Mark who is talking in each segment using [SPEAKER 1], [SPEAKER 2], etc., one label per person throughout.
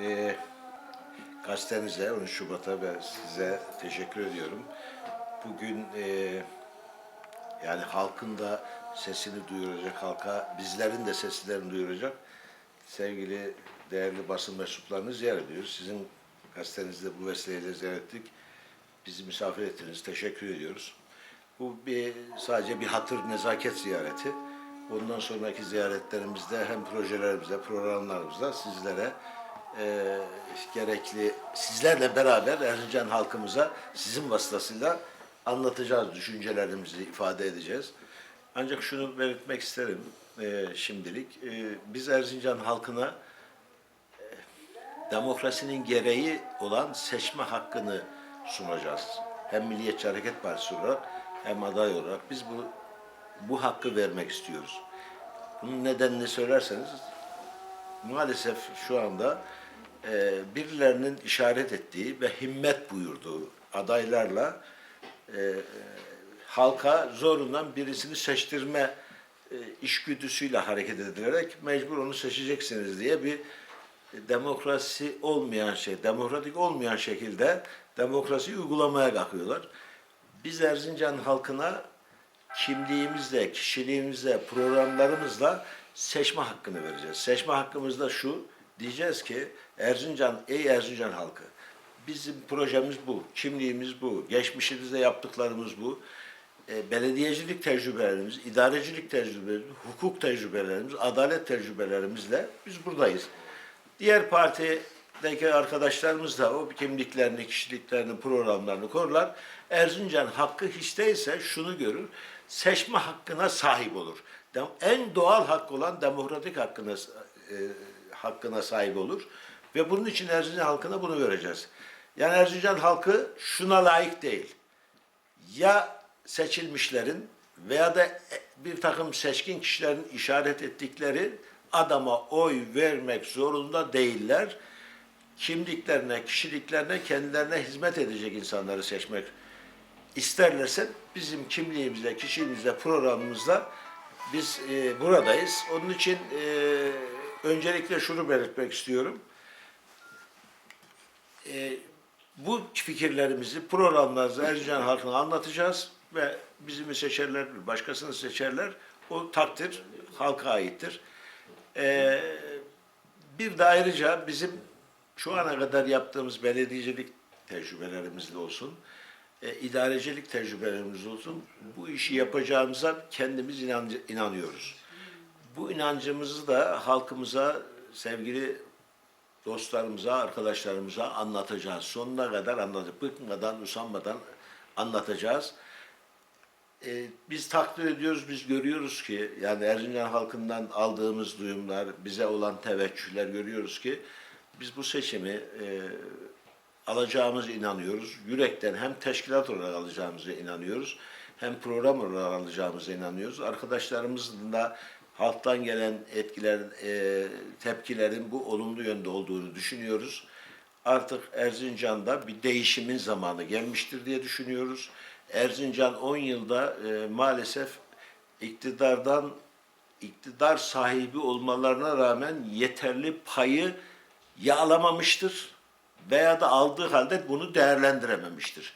[SPEAKER 1] e, gazetenize 13 Şubat'a ve size teşekkür ediyorum. Bugün e, yani halkın da sesini duyuracak, halka bizlerin de seslerini duyuracak sevgili değerli basın mensuplarını ziyaret ediyoruz. Sizin gazetenizde bu vesileyle ziyaret ettik. Bizi misafir ettiniz. Teşekkür ediyoruz. Bu bir sadece bir hatır nezaket ziyareti. Bundan sonraki ziyaretlerimizde hem projelerimizde, programlarımızda sizlere e, gerekli, sizlerle beraber Erzincan halkımıza sizin vasıtasıyla anlatacağız, düşüncelerimizi ifade edeceğiz. Ancak şunu belirtmek isterim e, şimdilik. E, biz Erzincan halkına e, demokrasinin gereği olan seçme hakkını sunacağız. Hem Milliyetçi Hareket Partisi olarak hem aday olarak biz bu bu hakkı vermek istiyoruz. Bunun nedenini söylerseniz maalesef şu anda e, birilerinin işaret ettiği ve himmet buyurduğu adaylarla e, halka zorundan birisini seçtirme e, işgüdüsüyle hareket edilerek mecbur onu seçeceksiniz diye bir demokrasi olmayan şey, demokratik olmayan şekilde demokrasiyi uygulamaya kalkıyorlar. Biz Erzincan halkına kimliğimizle, kişiliğimizle, programlarımızla seçme hakkını vereceğiz. Seçme hakkımız da şu, diyeceğiz ki Erzincan, ey Erzincan halkı, bizim projemiz bu, kimliğimiz bu, geçmişimizde yaptıklarımız bu. E, belediyecilik tecrübelerimiz, idarecilik tecrübelerimiz, hukuk tecrübelerimiz, adalet tecrübelerimizle biz buradayız. Diğer partideki arkadaşlarımız da o kimliklerini, kişiliklerini, programlarını korurlar. Erzincan hakkı hiç değilse şunu görür, seçme hakkına sahip olur. En doğal hak olan demokratik hakkına, e, hakkına sahip olur. Ve bunun için Erzincan halkına bunu vereceğiz. Yani Erzincan halkı şuna layık değil ya seçilmişlerin veya da bir takım seçkin kişilerin işaret ettikleri adama oy vermek zorunda değiller. Kimliklerine, kişiliklerine, kendilerine hizmet edecek insanları seçmek isterlerse bizim kimliğimizle, kişiliğimizle, programımızla biz e, buradayız. Onun için e, öncelikle şunu belirtmek istiyorum. E, bu fikirlerimizi, programlarımızı Erzincan halkına anlatacağız ve bizi mi seçerler, başkasını seçerler. O takdir halka aittir. E, bir de ayrıca bizim şu ana kadar yaptığımız belediyecilik tecrübelerimizle olsun, e, idarecilik tecrübelerimiz olsun, bu işi yapacağımıza kendimiz inan, inanıyoruz. Bu inancımızı da halkımıza, sevgili dostlarımıza, arkadaşlarımıza anlatacağız. Sonuna kadar anlatacağız. Bıkmadan, usanmadan anlatacağız. Ee, biz takdir ediyoruz, biz görüyoruz ki yani Erzincan halkından aldığımız duyumlar, bize olan teveccühler görüyoruz ki biz bu seçimi e, alacağımıza inanıyoruz. Yürekten hem teşkilat olarak alacağımıza inanıyoruz. Hem program olarak alacağımıza inanıyoruz. Arkadaşlarımızın da halktan gelen etkiler, e, tepkilerin bu olumlu yönde olduğunu düşünüyoruz. Artık Erzincan'da bir değişimin zamanı gelmiştir diye düşünüyoruz. Erzincan 10 yılda e, maalesef iktidardan iktidar sahibi olmalarına rağmen yeterli payı yağlamamıştır veya da aldığı halde bunu değerlendirememiştir.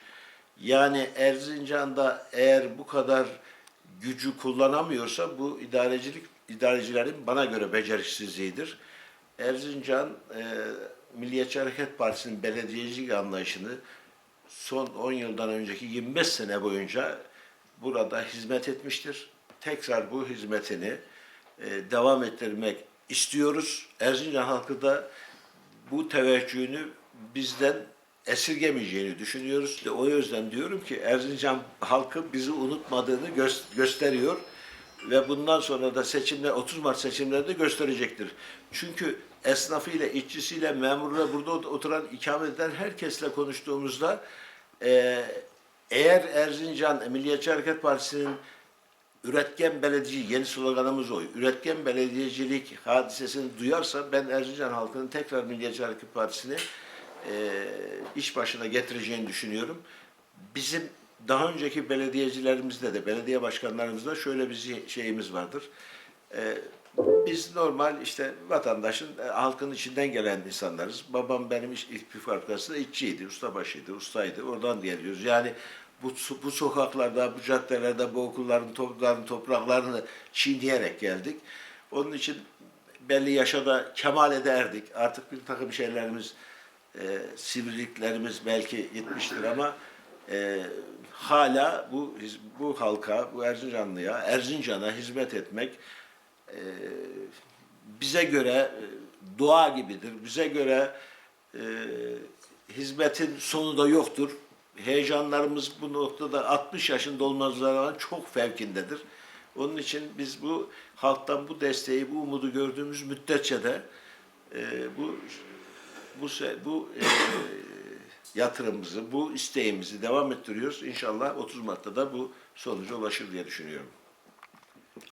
[SPEAKER 1] Yani Erzincan'da eğer bu kadar gücü kullanamıyorsa bu idarecilik idarecilerin bana göre beceriksizliğidir. Erzincan e, Milliyetçi Hareket Partisi'nin belediyecilik anlayışını son 10 yıldan önceki 25 sene boyunca burada hizmet etmiştir. Tekrar bu hizmetini e, devam ettirmek istiyoruz. Erzincan halkı da bu teveccühünü bizden esirgemeyeceğini düşünüyoruz. O yüzden diyorum ki Erzincan halkı bizi unutmadığını gö- gösteriyor ve bundan sonra da seçimler 30 Mart seçimlerinde gösterecektir. Çünkü esnafıyla, işçisiyle, memurla burada ot- oturan ikamet eden herkesle konuştuğumuzda e, eğer Erzincan Milliyetçi Hareket Partisi'nin üretken belediye, yeni sloganımız o. Üretken belediyecilik hadisesini duyarsa ben Erzincan halkının tekrar Milliyetçi Hareket Partisi'ni e, iş başına getireceğini düşünüyorum. Bizim daha önceki belediyecilerimizde de, belediye başkanlarımızda şöyle bir şey- şeyimiz vardır. E, biz normal işte vatandaşın, e, halkın içinden gelen insanlarız. Babam benim iş, bir fabrikasında işçiydi, ustabaşıydı, ustaydı. Oradan geliyoruz. Yani bu, bu sokaklarda, bu caddelerde, bu okulların, topların, topraklarını çiğneyerek geldik. Onun için belli yaşa da kemal ederdik. Artık bir takım şeylerimiz, e, sivriliklerimiz belki gitmiştir ama e, hala bu bu halka, bu Erzincanlıya, Erzincan'a hizmet etmek e, bize göre e, dua gibidir. Bize göre e, hizmetin sonu da yoktur. Heyecanlarımız bu noktada 60 yaşında olmazlar rağmen çok fevkindedir. Onun için biz bu halktan bu desteği, bu umudu gördüğümüz müddetçe de e, bu bu bu e, yatırımımızı, bu isteğimizi devam ettiriyoruz. İnşallah 30 Mart'ta da bu sonuca ulaşır diye düşünüyorum.